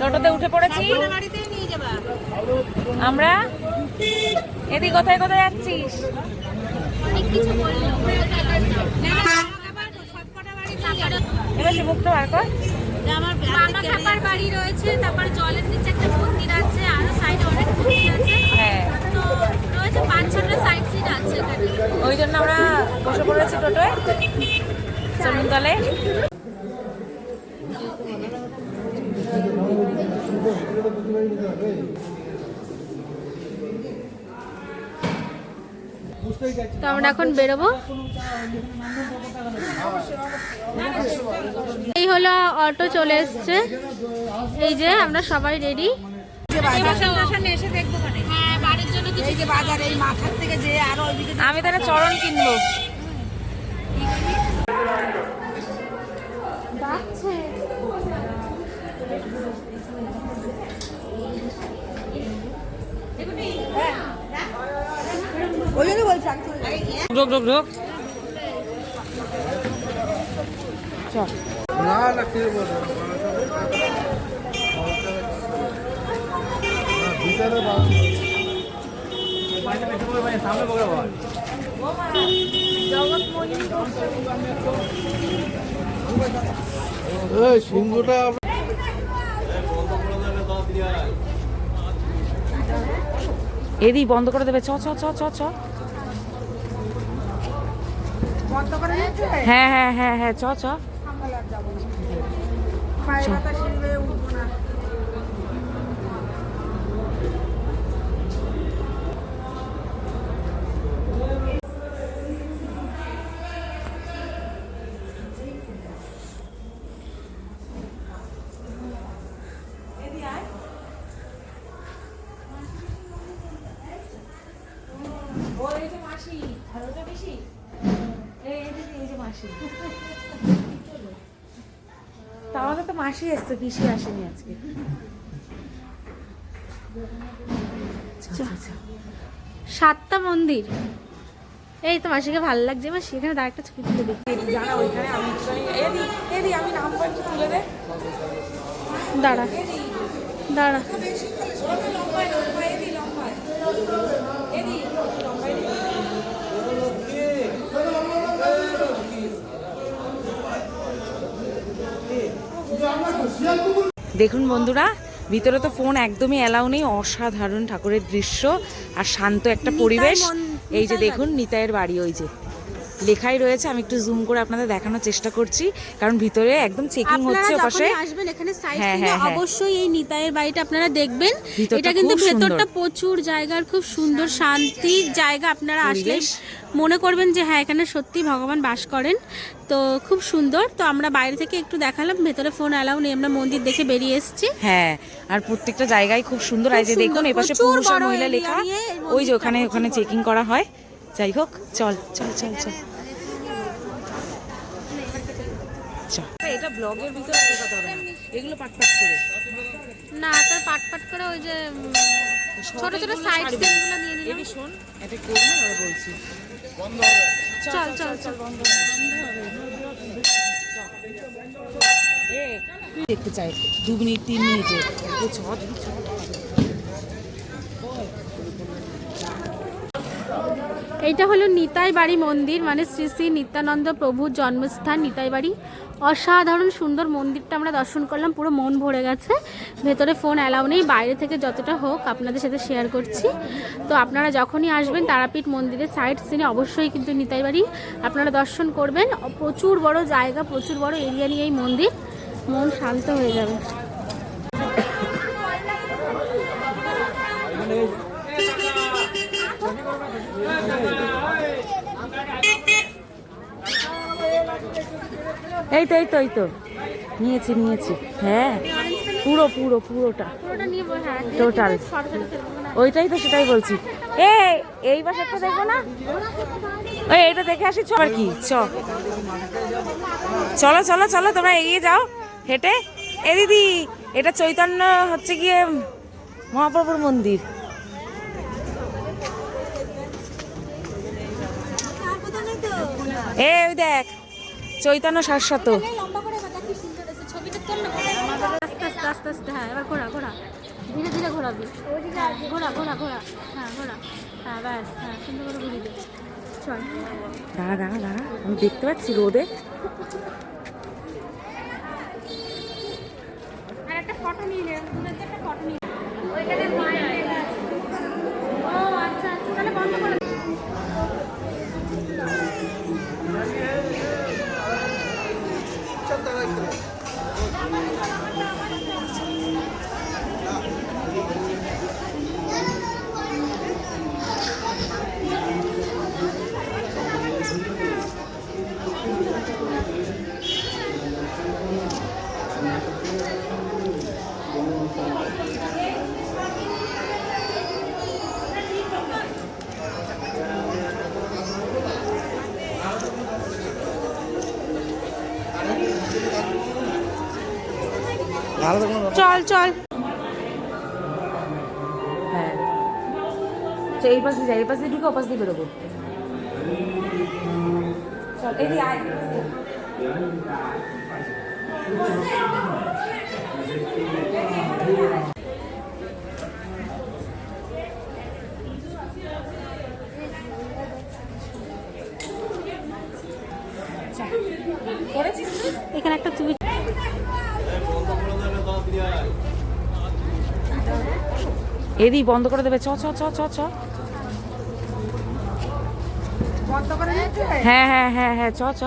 টোটোতে উঠে পড়েছি। আমরা এদিক কোথায় কোথায় যাচ্ছিস? এবার মুখটা বার কর। বাড়ি রয়েছে তারপর জলের নিচে একটা আছে আরও অনেক আছে হ্যাঁ। রয়েছে সাইড আছে ওই জন্য আমরা বসে পড়েছি টোটোয়। চলুন তো আমরা এখন বেরোবো। এই হলো অটো চলে এসছে। এই যে আমরা সবাই রেডি আমি তাহলে চরণ কিনবো। ওই জন্য বলছি ঢোক ঢোক। ঢোক না না কে বলে ভিতরে সামনে বলে বল। এই সিংহটা এদি বন্ধ করে দেবে চ চ চ চ চ। হ্যাঁ হ্যাঁ হ্যাঁ হ্যাঁ চ চ। তাহলে তো মাসি এসছে পিসি আসেনি আজকে। চ, চ। সাতটা মন্দির। এই তো মাসিকে ভালো লাগছে। মাসি এখানে দাঁড়া একটা ছবি তুলে দিই। জানা ওইখানে আমি এদি এদি আমি তুলে দে। দাঁড়া দাঁড়া। এদি এদি লম্বায় এদি। দেখুন বন্ধুরা ভিতরে তো ফোন একদমই অ্যালাউ নেই অসাধারণ ঠাকুরের দৃশ্য আর শান্ত একটা পরিবেশ। এই যে দেখুন নিতাইয়ের বাড়ি ওই যে। লেখাই রয়েছে আমি একটু জুম করে আপনাদের দেখানোর চেষ্টা করছি কারণ ভিতরে একদম চেকিং হচ্ছে ওপাশে। আসবেন এখানে হ্যাঁ, হ্যাঁ, হ্যাঁ। অবশ্যই এই নিতাইয়ের বাড়িটা আপনারা দেখবেন। এটা কিন্তু ভেতরটা প্রচুর জায়গার খুব সুন্দর শান্তির জায়গা আপনারা আসলে মনে করবেন যে হ্যাঁ এখানে সত্যি ভগবান বাস করেন। তো খুব সুন্দর। তো আমরা বাইরে থেকে একটু দেখালাম ভেতরে ফোন অ্যালাউ নেই আমরা মন্দির দেখে বেরিয়ে এসেছি। হ্যাঁ আর প্রত্যেকটা জায়গায় খুব সুন্দর আছে দেখুন এপাশে পুরুষ আর মহিলা লেখা। ওই যে ওখানে ওখানে চেকিং করা হয়। যাই হোক চল চল চল চল। চল। এটা ব্লগের ভিতরে কথা হবে না। এগুলো পাট পাট করে। না তার পাট পাট করে ওই যে উম, ছোট ছোট সাইড সিনগুলো নিয়ে নিলাম এদি শোন এটা করব আর বলছি। চল চল চল এ তুই দেখতে চাই দু মিনিট তিন মিনিটে। ছ এইটা হলো নিতাই বাড়ি মন্দির মানে শ্রী শ্রী নিত্যানন্দ প্রভুর জন্মস্থান নিতাই বাড়ি অসাধারণ সুন্দর মন্দিরটা আমরা দর্শন করলাম, পুরো মন ভরে গেছে। ভেতরে ফোন অ্যালাউ নেই, বাইরে থেকে যতটা হোক আপনাদের সাথে শেয়ার করছি। তো আপনারা যখনই আসবেন তারাপীঠ মন্দিরের সাইড সিনে অবশ্যই কিন্তু নিতাই বাড়ি আপনারা দর্শন করবেন। প্রচুর বড় জায়গা, প্রচুর বড় এরিয়া নিয়ে এই মন্দির। মন শান্ত হয়ে যাবে। এই তো এই তো এই তো নিয়েছি নিয়েছি। হ্যাঁ পুরো পুরো পুরোটা। বসে হ্যাঁ। ওইটাই তো সেটাই বলছি। এ এই বাসাটা দেখব না। ওই এইটা দেখে আসি চ। আর কি চ। চলো চলো চলো তোমরা এগিয়ে যাও হেঁটে। এ দিদি এটা চৈতন্য হচ্ছে গিয়ে মহাপ্রভুর মন্দির। এ ওই দেখ চৈতন্য শাশ্বত। আস্তে আস্তে হ্যাঁ এবার ঘোরা ঘোরা ধীরে ধীরে ঘোরাবি ঘোরা ঘোরা ঘোরা হ্যাঁ ঘোরা হ্যাঁ ব্যাস হ্যাঁ সুন্দর করে ঘুরিয়ে চল দাঁড়া দাঁড়া দাঁড়া, আমি দেখতে পাচ্ছি রোদে। আর একটা ও আচ্ছা আচ্ছা তাহলে বন্ধ করে চল চল। হ্যাঁ। চল এই পাশে যাই এই পাশে ঢুকে ও পাশ দিয়ে বেরোবো। চল এদিকে আয়? এখানে একটা ছবি এদি বন্ধ করে দেবে চ চ চ চ চ। হ্যাঁ হ্যাঁ হ্যাঁ হ্যাঁ চ চ।